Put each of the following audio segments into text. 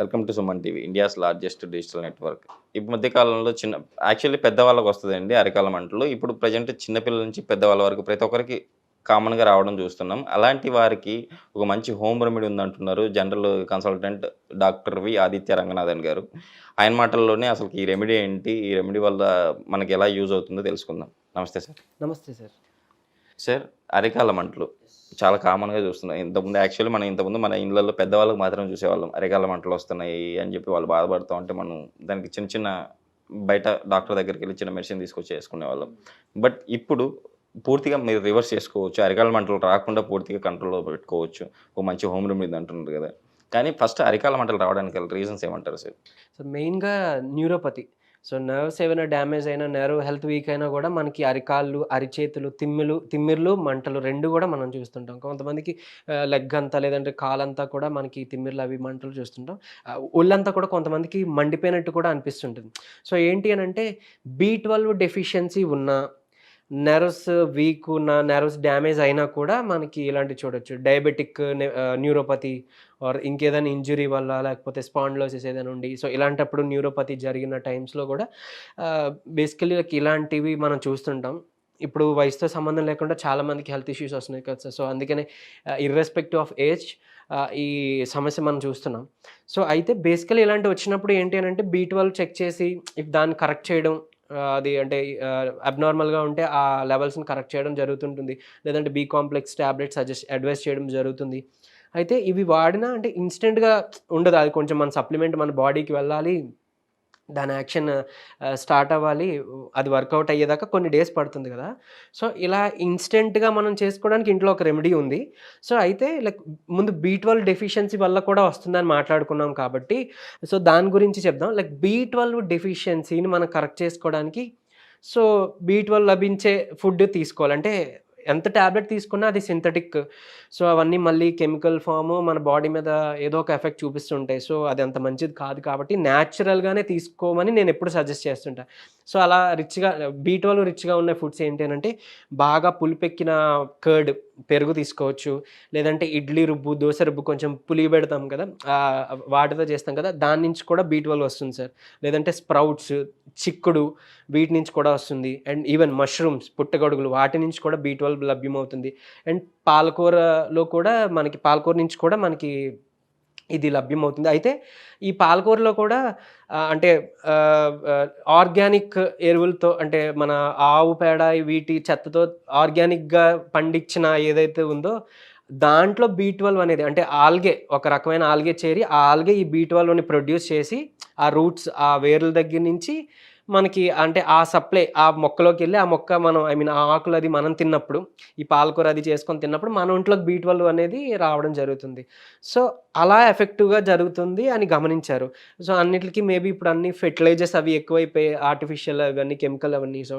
Welcome to Suman TV India's largest digital network ఈ మధ్యకాలంలో చిన్న యాక్చువల్లీ పెద్దవాళ్ళకి వస్తుందండి అరికాల మంటలు. ఇప్పుడు ప్రజెంట్ చిన్నపిల్లల నుంచి పెద్దవాళ్ళ వరకు ప్రతి ఒక్కరికి కామన్గా రావడం చూస్తున్నాం. అలాంటి వారికి ఒక మంచి హోమ్ రెమెడీ ఉందంటున్నారు general consultant doctor V Aditya Ranganathan గారు. ఆయన మాటల్లోనే అసలు ఈ రెమెడీ ఏంటి? ఈ రెమెడీ వల్ల మనకి ఎలా యూజ్ అవుతుందో తెలుసుకుందాం. నమస్తే సార్. నమస్తే సార్. సార్ అరికాల మంటలు చాలా కామన్గా చూస్తున్నాయి. ఇంతకుముందు యాక్చువల్లీ మనం ఇంతకుముందు మన ఇళ్ళల్లో పెద్దవాళ్ళకి మాత్రం చూసేవాళ్ళం. అరికాల మంటలు వస్తున్నాయి అని చెప్పి వాళ్ళు బాధపడుతూ ఉంటే మనం దానికి చిన్న చిన్న బయట డాక్టర్ దగ్గరికి వెళ్ళి చిన్న మెడిసిన్ తీసుకొచ్చి వేసుకునే వాళ్ళం బట్ ఇప్పుడు పూర్తిగా మీరు రివర్స్ చేసుకోవచ్చు. అరికాల మంటలు రాకుండా పూర్తిగా కంట్రోల్లో పెట్టుకోవచ్చు. ఒక మంచి హోమ్ రెమెడీ అంటున్నారు కదా. కానీ ఫస్ట్ అరికాల మంటలు రావడానికి రీజన్స్ ఏమంటారు సార్? సార్ మెయిన్గా న్యూరోపతి సో నర్వ్స్ ఏమైనా డ్యామేజ్ అయినా నర్వ్ హెల్త్ వీక్ అయినా కూడా మనకి అరికాళ్ళు అరిచేతులు తిమ్మిలు తిమ్మిర్లు మంటలు రెండు కూడా మనం చూస్తుంటాం. కొంతమందికి లెగ్ అంతా లేదంటే కాలంతా కూడా మనకి తిమ్మిర్లు అవి మంటలు చూస్తుంటాం. ఒళ్ళంతా కూడా కొంతమందికి మండిపోయినట్టు కూడా అనిపిస్తుంటుంది. సో ఏంటి అని అంటే బీ ట్వెల్వ్ డెఫిషియన్సీ ఉన్న నెర్వ్స్ వీక్ ఉన్న నెర్వ్స్ డ్యామేజ్ అయినా కూడా మనకి ఇలాంటి చూడొచ్చు. డయాబెటిక్ న్యూరోపతి ఆర్ ఇంకేదైనా ఇంజురీ వల్ల లేకపోతే స్పాండ్లోసిస్ ఏదైనా ఉండి సో ఇలాంటప్పుడు న్యూరోపతి జరిగిన టైమ్స్లో కూడా బేసికలీ ఇలాంటివి మనం చూస్తుంటాం. ఇప్పుడు వయసుతో సంబంధం లేకుండా చాలా మందికి హెల్త్ ఇష్యూస్ వస్తున్నాయి కదా సార్. సో అందుకనే ఇర్రెస్పెక్టివ్ ఆఫ్ ఏజ్ ఈ సమస్య మనం చూస్తున్నాం. సో అయితే బేసికలీ ఇలాంటి వచ్చినప్పుడు ఏంటి అని అంటే బీ ట్వెల్వ్ చెక్ చేసి ఇఫ్ దాన్ని కరెక్ట్ చేయడం అది అంటే అబ్నార్మల్గా ఉంటే ఆ లెవెల్స్ని కరెక్ట్ చేయడం జరుగుతుంటుంది. లేదంటే B complex tablet suggest advice చేయడం జరుగుతుంది. అయితే ఇవి వాడినా అంటే ఇన్స్టెంట్గా ఉండదు. అది కొంచెం మన సప్లిమెంట్ మన బాడీకి వెళ్ళాలి. దాని యాక్షన్ స్టార్ట్ అవ్వాలి. అది వర్కౌట్ అయ్యేదాకా కొన్ని డేస్ పడుతుంది కదా. సో ఇలా ఇన్స్టెంట్గా మనం చేసుకోవడానికి ఇంట్లో ఒక రెమెడీ ఉంది. సో అయితే లైక్ ముందు బీ ట్వెల్వ్ డెఫిషియన్సీ వల్ల కూడా వస్తుందని మాట్లాడుకున్నాం కాబట్టి సో దాని గురించి చెప్దాం. లైక్ బీ ట్వెల్వ్ డెఫిషియన్సీని మనం కరెక్ట్ చేసుకోవడానికి సో బీ ట్వెల్వ్ లభించే ఫుడ్ తీసుకోవాలంటే ఎంత ట్యాబ్లెట్ తీసుకున్నా అది సింథటిక్ సో అవన్నీ మళ్ళీ కెమికల్ ఫామ్ మన బాడీ మీద ఏదో ఒక ఎఫెక్ట్ చూపిస్తుంటాయి. సో అది అంత మంచిది కాదు కాబట్టి న్యాచురల్గానే తీసుకోమని నేను ఎప్పుడు సజెస్ట్ చేస్తుంటా. సో అలా రిచ్గా బీ రిచ్గా ఉన్న ఫుడ్స్ ఏంటి అంటే బాగా పులిపెక్కిన కర్డ్ పెరుగు తీసుకోవచ్చు. లేదంటే ఇడ్లీ రుబ్బు దోశ రుబ్బు కొంచెం పులి పెడతాం కదా వాటితో చేస్తాం కదా దాని నుంచి కూడా బీ వస్తుంది సార్. లేదంటే స్ప్రౌట్స్ చిక్కుడు వీటి నుంచి కూడా వస్తుంది. అండ్ ఈవెన్ మష్రూమ్స్ పుట్టగొడుగులు వాటి నుంచి కూడా బీ ట్వెల్వ్ లభ్యమవుతుంది. అండ్ పాలకూరలో కూడా మనకి పాలకూర నుంచి కూడా మనకి ఇది లభ్యమవుతుంది. అయితే ఈ పాలకూరలో కూడా అంటే ఆర్గానిక్ ఎరువులతో అంటే మన ఆవు పేడ వీటి చెత్తతో ఆర్గానిక్గా పండించిన ఏదైతే ఉందో దాంట్లో బీ ట్వెల్వ్ అనేది అంటే ఆల్గే ఒక రకమైన ఆల్గే చేరి ఆ ఆల్గే ఈ బీ ట్వెల్వ్ని ప్రొడ్యూస్ చేసి ఆ రూట్స్ ఆ వేర్ల దగ్గర నుంచి మనకి అంటే ఆ సప్లై ఆ మొక్కలోకి వెళ్ళి ఆ మొక్క మనం ఐ మీన్ ఆ ఆకులు అది మనం తిన్నప్పుడు ఈ పాలకూర అది చేసుకొని తిన్నప్పుడు మన ఒంట్లోకి బీ ట్వెల్వ్ అనేది రావడం జరుగుతుంది. సో అలా ఎఫెక్టివ్గా జరుగుతుంది అని గమనించారు. సో అన్నిటికీ మేబీ ఇప్పుడు అన్ని ఫెర్టిలైజర్స్ అవి ఎక్కువైపోయి ఆర్టిఫిషియల్ అవన్నీ కెమికల్ అవన్నీ సో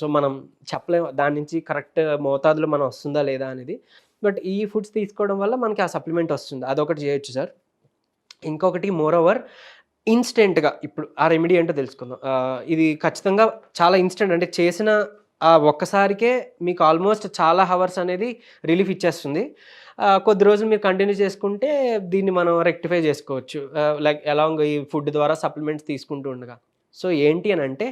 సో మనం చెప్పలేము దాని నుంచి కరెక్ట్ మోతాదులో మనం వస్తుందా లేదా అనేది. బట్ ఈ ఫుడ్స్ తీసుకోవడం వల్ల మనకి ఆ సప్లిమెంట్ వస్తుంది. అదొకటి చేయొచ్చు సార్. ఇంకొకటి మోర్ ఓవర్ ఇన్స్టెంట్గా ఇప్పుడు ఆ రెమెడీ ఏంటో తెలుసుకుందాం. ఇది ఖచ్చితంగా చాలా ఇన్స్టెంట్ అంటే చేసిన ఆ ఒక్కసారికే మీకు ఆల్మోస్ట్ చాలా హవర్స్ అనేది రిలీఫ్ ఇచ్చేస్తుంది. కొద్ది రోజులు మీరు కంటిన్యూ చేసుకుంటే దీన్ని మనం రెక్టిఫై చేసుకోవచ్చు. లైక్ అలాంగ్ ఈ ఫుడ్ ద్వారా సప్లిమెంట్స్ తీసుకుంటూ ఉండగా. సో ఏంటి అని అంటే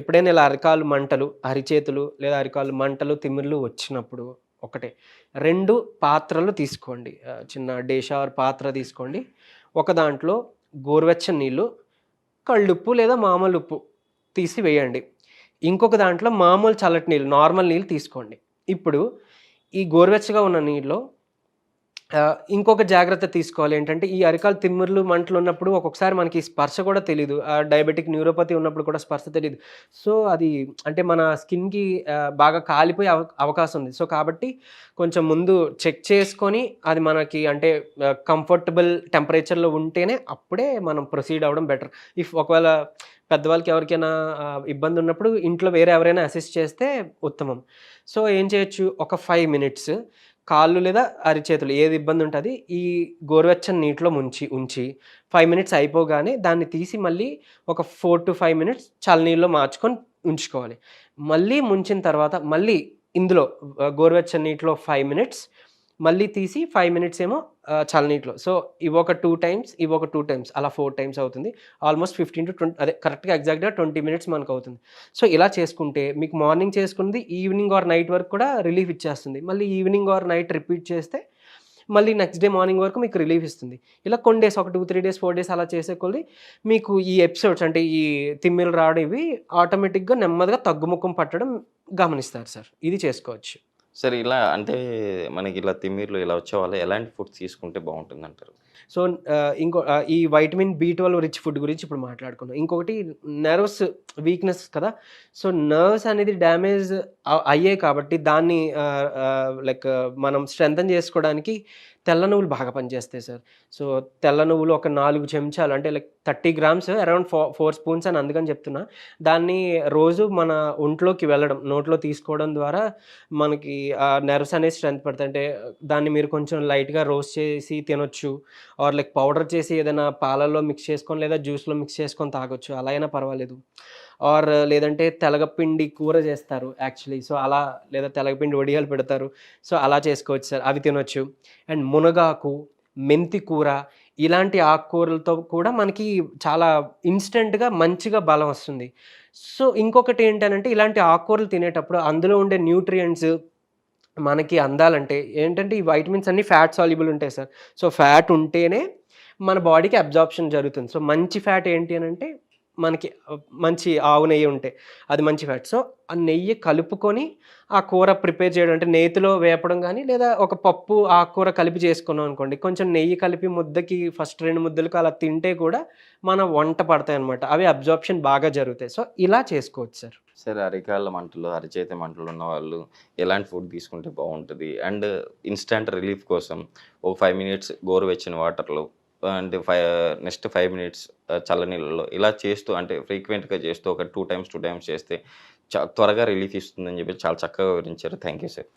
ఎప్పుడైనా ఇలా అరికాలు మంటలు అరిచేతులు లేదా అరికాలు మంటలు తిమ్మిర్లు వచ్చినప్పుడు ఒకటే. రెండు పాత్రలు తీసుకోండి. చిన్న డేషార్ పాత్ర తీసుకోండి. ఒక దాంట్లో గోరువెచ్చని నీళ్ళు కళ్ళుప్పు లేదా మామూలు ఉప్పు తీసి వేయండి. ఇంకొక దాంట్లో మామూలు చల్లటి నీళ్ళు నార్మల్ నీళ్ళు తీసుకోండి. ఇప్పుడు ఈ గోరువెచ్చగా ఉన్న నీళ్ళు ఇంకొక జాగ్రత్త తీసుకోవాలి ఏంటంటే ఈ అరికాలు తిమ్మిర్లు మంటలు ఉన్నప్పుడు ఒక్కొక్కసారి మనకి స్పర్శ కూడా తెలియదు డయాబెటిక్ న్యూరోపతి ఉన్నప్పుడు కూడా స్పర్శ తెలియదు సో అది అంటే మన స్కిన్కి బాగా కాలిపోయే అవకాశం ఉంది. సో కాబట్టి కొంచెం ముందు చెక్ చేసుకొని అది మనకి అంటే కంఫర్టబుల్ టెంపరేచర్లో ఉంటేనే అప్పుడే మనం ప్రొసీడ్ అవ్వడం బెటర్ ఇఫ్ ఒకవేళ పెద్దవాళ్ళకి ఎవరికైనా ఇబ్బంది ఉన్నప్పుడు ఇంట్లో వేరే ఎవరైనా అసిస్ట్ చేస్తే ఉత్తమం. సో ఏం చేయొచ్చు? ఒక ఫైవ్ మినిట్స్ కాళ్ళు లేదా అరిచేతులు ఏది ఇబ్బంది ఉంటుంది ఈ గోరువెచ్చని నీటిలో ముంచి ఉంచి ఫైవ్ మినిట్స్ అయిపోగానే దాన్ని తీసి మళ్ళీ ఒక ఫోర్ టు ఫైవ్ మినిట్స్ చల్లనీళ్ళలో మార్చుకొని ఉంచుకోవాలి. మళ్ళీ ముంచిన తర్వాత మళ్ళీ ఇందులో గోరువెచ్చని నీటిలో ఫైవ్ మినిట్స్ మళ్ళీ తీసి ఫైవ్ మినిట్స్ ఏమో చల్లనీటిలో సో ఇవి ఒక టూ టైమ్స్ ఇవి ఒక టూ టైమ్స్ అలా ఫోర్ టైమ్స్ అవుతుంది. ఆల్మోస్ట్ ఫిఫ్టీన్ టు ట్వంటీ అదే కరెక్ట్గా ఎగ్జాక్ట్గా ట్వంటీ మినిట్స్ మనకు అవుతుంది. సో ఇలా చేసుకుంటే మీకు మార్నింగ్ చేసుకుంది ఈవినింగ్ ఆర్ నైట్ వరకు కూడా రిలీఫ్ ఇచ్చేస్తుంది. మళ్ళీ ఈవినింగ్ ఆర్ నైట్ రిపీట్ చేస్తే మళ్ళీ నెక్స్ట్ డే మార్నింగ్ వరకు మీకు రిలీఫ్ ఇస్తుంది. ఇలా కొన్ని డేస్ ఒక two three days four days అలా చేసే కొద్ది మీకు ఈ ఎపిసోడ్స్ అంటే ఈ తిమ్మిలు రావడం ఇవి ఆటోమేటిక్గా నెమ్మదిగా తగ్గుముఖం పట్టడం గమనిస్తారు సార్ ఇది చేసుకోవచ్చు. సరే ఇలా అంటే మనకి ఇలా తిమ్మిర్లు ఇలా వచ్చే వాళ్ళు ఎలాంటి ఫుడ్ తీసుకుంటే బాగుంటుంది అంటారు సో ఇంకో ఈ vitamin B twelve rich food గురించి ఇప్పుడు మాట్లాడుకున్నాం ఇంకొకటి నర్వ్స్ వీక్నెస్ కదా. సో నర్వ్స్ అనేది డ్యామేజ్ అయ్యాయి కాబట్టి దాన్ని లైక్ మనం స్ట్రెంగ్తన్ చేసుకోవడానికి తెల్ల నువ్వులు బాగా పనిచేస్తాయి సార్. సో తెల్ల నువ్వులు ఒక నాలుగు చెంచాలు అంటే like thirty grams around four four spoons అని అందుకని చెప్తున్నా. దాన్ని రోజు మన ఒంట్లోకి వెళ్ళడం నోట్లో తీసుకోవడం ద్వారా మనకి ఆ నర్వ్స్ అనేది స్ట్రెంత్ పడుతుంది అంటే దాన్ని మీరు కొంచెం లైట్గా రోస్ట్ చేసి తినొచ్చు. ఆర్ లైక్ పౌడర్ చేసి ఏదైనా పాలల్లో మిక్స్ చేసుకొని లేదా జ్యూస్లో మిక్స్ చేసుకొని తాగొచ్చు. అలా అయినా పర్వాలేదు. ఆర్ లేదంటే తెలగపిండి కూర చేస్తారు యాక్చువల్లీ. సో అలా లేదా తెలగపిండి వడియాలు పెడతారు. సో అలా చేసుకోవచ్చు సార్. అవి తినొచ్చు. అండ్ మునగాకు మెంతి కూర ఇలాంటి ఆకుకూరలతో కూడా మనకి చాలా ఇన్స్టెంట్గా మంచిగా బలం వస్తుంది. సో ఇంకొకటి ఏంటంటే ఇలాంటి ఆకుకూరలు తినేటప్పుడు అందులో ఉండే న్యూట్రియంట్స్ మనకి అందాలంటే ఏంటంటే ఈ వైటమిన్స్ అన్ని ఫ్యాట్ సాల్యుబుల్ ఉంటాయి సార్. సో ఫ్యాట్ ఉంటేనే మన బాడీకి అబ్జార్ప్షన్ జరుగుతుంది. సో మంచి ఫ్యాట్ ఏంటి అని అంటే మనకి మంచి ఆవు నెయ్యి ఉంటే అది మంచి ఫ్యాట్ సో ఆ నెయ్యి కలుపుకొని ఆ కూర ప్రిపేర్ చేయడం అంటే నేతిలో వేపడం కానీ లేదా ఒక పప్పు ఆ కూర కలిపి చేసుకున్నాం అనుకోండి కొంచెం నెయ్యి కలిపి ముద్దకి ఫస్ట్ రెండు ముద్దలకు అలా తింటే కూడా మన వంట పడతాయి అనమాట అవి అబ్జార్ప్షన్ బాగా జరుగుతాయి. సో ఇలా చేసుకోవచ్చు సార్ సరే అరికాళ్ళ మంటలు అరిచేతి మంటలు ఉన్న వాళ్ళు ఎలాంటి ఫుడ్ తీసుకుంటే బాగుంటుంది? అండ్ ఇన్స్టంట్ రిలీఫ్ కోసం ఒక ఫైవ్ మినిట్స్ గోరువెచ్చని వాటర్లో అంటే ఫైవ్ నెక్స్ట్ ఫైవ్ మినిట్స్ చల్లనీళ్ళలో ఇలా చేస్తూ అంటే ఫ్రీక్వెంట్గా చేస్తూ ఒక టూ టైమ్స్ టూ టైమ్స్ చేస్తే చా త్వరగా రిలీఫ్ ఇస్తుందని చెప్పి చాలా చక్కగా వివరించారు. Thank you sir.